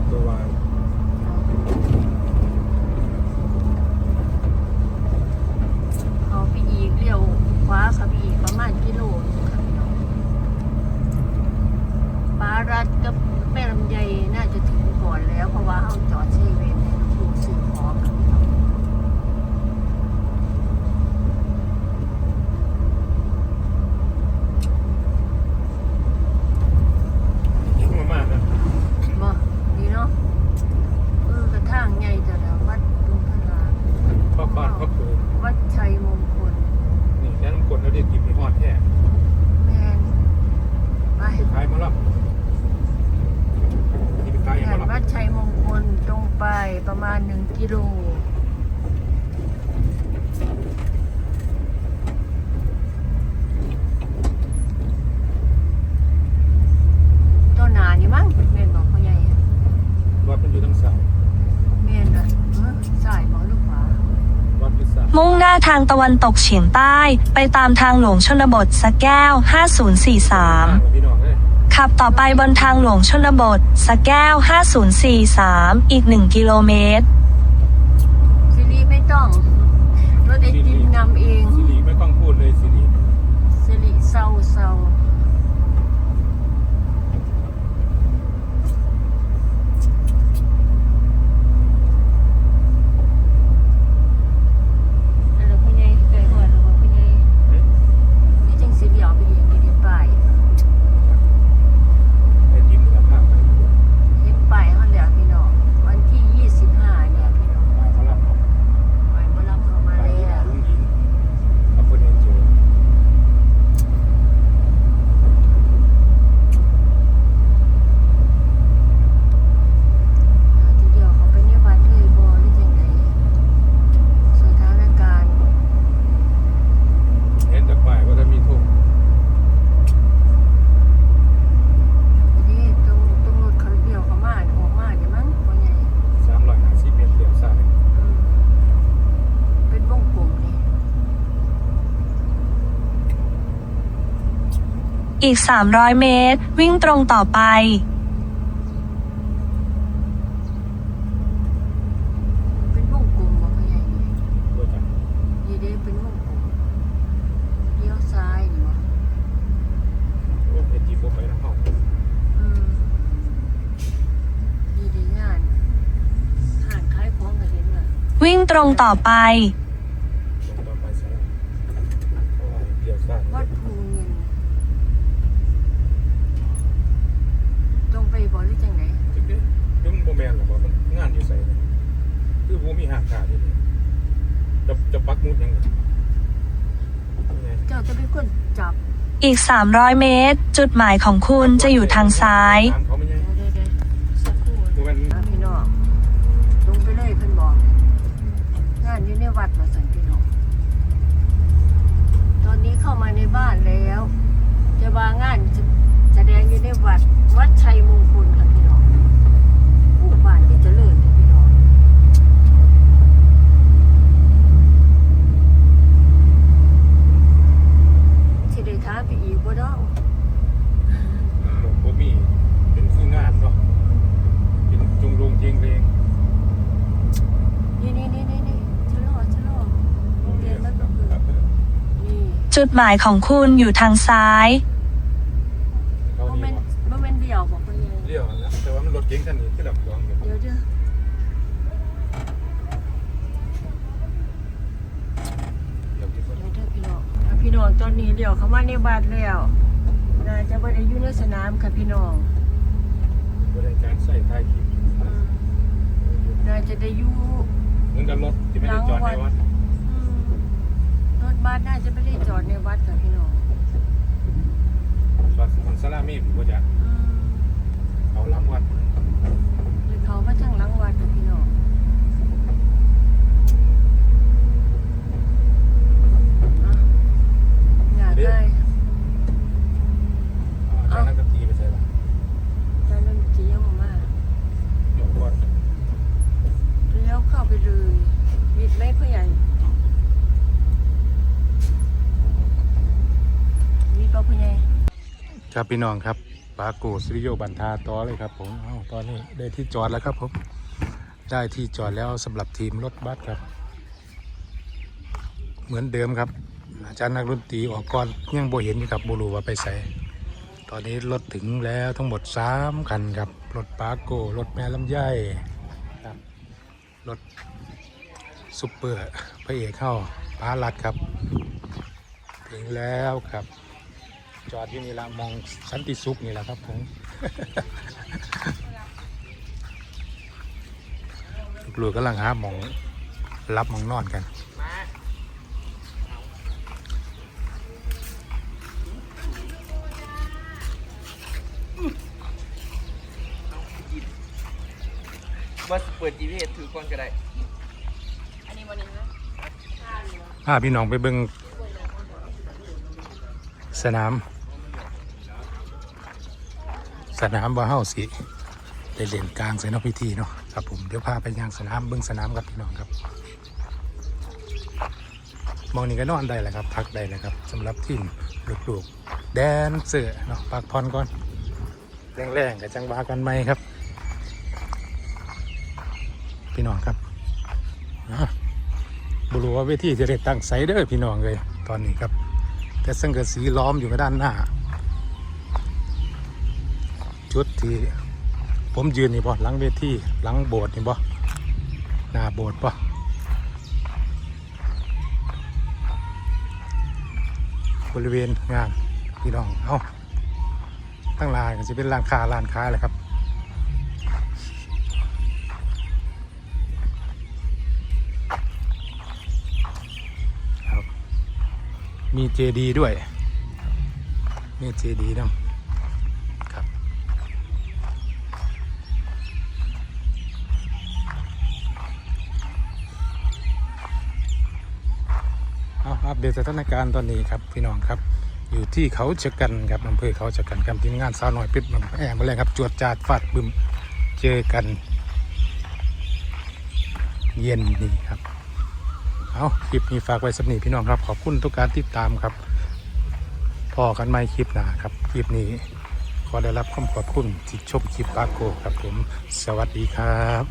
back to. ปประมาณหนึ่งกิโลต้นหนานี่มั้งแม่นบอกพ่อใหญ่วัดมันอยู่ทั้งเสาแม่นอะเออสายบอกลูกขวาวัดพิศามุ่งหน้าทางตะวันตกเฉียงใต้ ไปตามทางหลวงชนบทสะแก้ว 5043 พี่น้องเลย ขับต่อไปบนทางหลวงชนบท สแก้ว 5043 อีก 1 กิโลเมตรซีรีไม่ต้อง รถไอติมนำเองพูดเลยสิริ สิริเศร้าเศร้าแล้วพ่อใหญ่เคยหอดแล้วบ่พ่อใหญ่นี่จังสิเดียวไปเองนี่ป้าย ไอติมมูลค่าไป เห็นป้ายเฮาแล้วพี่น้องวันที่ 25 เนี่ยพี่น้อง ขายมาแล้ว ปล่อยมารับเข้ามา ขาย แล้ว ลุงหญิงเอาคนเอ็นโจ ทีเดียวเขาไปเนี่ยวัดเลยบ่หรือจังไดสถานการณ์ เห็นแต่ป้ายว่าจะมีทุก นี่ตรงตรงรถเขาเดียวเขามาออกมาเดี๋ยวมั้งพ่อใหญ่ สามร้อยห้าสิบเมตรเดียวซ้าย อืมเป็นวงกลมนี่ อีก 300 เมตร วิ่งตรงต่อไป เป็นวงกลมบ่พ่อใหญ่นี่ตัวจังนี่เด้เป็นวงกลมเลี้ยวซ้ายนี่บ่โอ้ไอติมโบไปน้ำห้องอืมนี่ได้งานห่านขายของก็เห็นน่ะ วิ่งตรงต่อไป ลงต่อไปซ้ายเพราะว่าเดียวซ้าย วัดภูเงินตรงไปบ่หรือจังได จึงเด้จึงโบแมนหรอกว่ามันงาน อยู่ใส่เลยคือโบมีหางขาดอยู่นี่จะจะปักมุดยังไงยังไงเจ้าจะเป็นคนจับ อีก 300 เมตร จุดหมายของคุณจะอยู่ทางซ้ายถามเขาไม่ใช่ เดี๋ยวๆๆสักครู่ โบแมน นะพี่น้องลงไปเลยเพิ่นบอก งานอยู่ในวัดมาสันพี่น้อง ตอนนี้เข้ามาในบ้านแล้ว จะวางงานจะแสดงอยู่ในวัด วัดชัยมงคลค่ะพี่น้องผู้บ้านที่เจริญค่ะพี่น้อง สิได้ท้าไปอีกบ่เนาะ โบมีเป็นคืองานเนาะเป็นจงลงเทียงเพลง นี่นี่นี่นี่นี่ชะลอชะลอโรงเรียนมันก็คือ ครับ นี่ จุดหมายของคุณอยู่ทางซ้าย เขาบ่นี่แม่นบ่แม่นเดี่ยวบอกคนนี้เลี้ยวนะแต่ว่ามันรถเก๋งคันนี้ที่ดับดวงอยู่เดี๋ยวเด้อเดี๋ยวที่คนเดี๋ยวเด้อพี่น้องอะพี่น้องตอนนี้เดี๋ยวเข้ามาในบ้านแล้วน่าจะบ่ได้อยู่ในสนามค่ะพี่น้องบริการใส่ท้ายคลิปอืมน่าจะได้อยู่เหมือนกับรถที่ไม่ได้จอดในวัดอืม รถบัสน่าจะไม่ได้จอดในวัดค่ะพี่น้องจอดของซาลามีผมก็จะอืมเอาหล้างวัดหรือเขามาทางหลังวัดค่ะพี่น้องอะอยากได้เอาจากนั้นก็ตีไปใส่ละแต่เรื่องจียังมาเดี๋ยววัดเลี้ยวเข้าไปเลยวิดไม่พ่อใหญ่ บ่ผู้ใหญ่ครับพี่น้องครับปาโกสุริโยบันทาต่อเลยครับผมเอ้าตอนนี้ได้ที่จอดแล้วครับผมได้ที่จอดแล้วสำหรับทีมรถบัสครับ เหมือนเดิมครับ อาจารย์นักดนตรีออกก่อนยังโบเห็นอยู่ครับโบรูว่าไปใส่ตอนนี้รถถึงแล้วทั้งหมดสามคันครับ รถปาโกรถแม่ลำไยครับรถซุปเปอร์พระเอกเข้าปาลัดครับ ถึงแล้วครับ จอดที่นี่ละมองสันติสุขนี่แหละครับผมลูกๆกำลังหาหมองรับหมองนอนกันว่าเปิด GPS ถือก่อนก็ได้พาพี่น้องไปเบิ่งสนาม สนามว่าเฮาสิได้เล่นกลางใส่นอกพิธีเนาะครับผมเดี๋ยวพาไปย่างสนามเบิ่งสนามกับพี่น้องครับ มองนี่ก็นอนได้แหละครับ พักได้แหละครับสำหรับทีมลูกๆ แดนเสือเนาะพักผ่อนก่อนแรงๆกับจังหวะกันไหมครับ พี่น้องครับอะบรู้ว่าเวทีจะได้ตั้งไซเดอร์พี่น้องเลยตอนนี้ครับ แต่สังกะสีล้อมอยู่ด้านหน้า จุดที่ผมยืนนี่บ่หลังเวทีหลังโบสถ์นี่บ่หน้าโบสถ์บ่บริเวณงานพี่น้องเอาตั้งลานก็จะเป็นร้านค้าร้านค้าเลยครับมีเจดีด้วย มีเจดีด้ว เอาอัปเดตสถานการณ์ตอนนี้ครับพี่น้องครับ อยู่ที่เขาชะกันครับอำเภอเขาชะกันครับทีมงานสาวหน่อยปิดมันแอบมาเลยครับ จวดจาดฟาดบึมเจอกัน เย็นนี้ครับ เอาคลิปนี้ฝากไว้สำนีพี่น้องครับ ขอบคุณทุกการติดตามครับพอกันไม่คลิปหนาครับคลิปนี้ขอได้รับคำขอบคุณที่ชมคลิปปาโกครับผม สวัสดีครับ